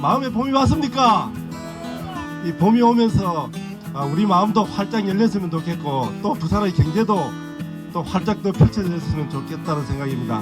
다음에 봄이 왔습니까? 이 봄이 오면서 아, 우리 마음도 활짝 열렸으면 좋겠고 또 부산의 경제도 또 활짝 더 펼쳐졌으면 좋겠다는 생각입니다.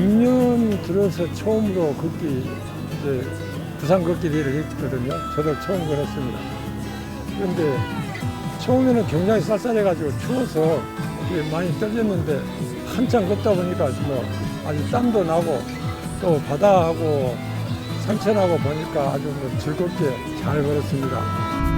금년 들어서 처음으로 걷기 이제 부산 걷기 대회를 했거든요. 저도 처음 걸었습니다. 그런데 처음에는 굉장히 쌀쌀해가지고 추워서 많이 떨렸는데 한참 걷다 보니까 뭐 아주 땀도 나고 또 바다하고 산천하고 보니까 아주 뭐 즐겁게 잘 걸었습니다.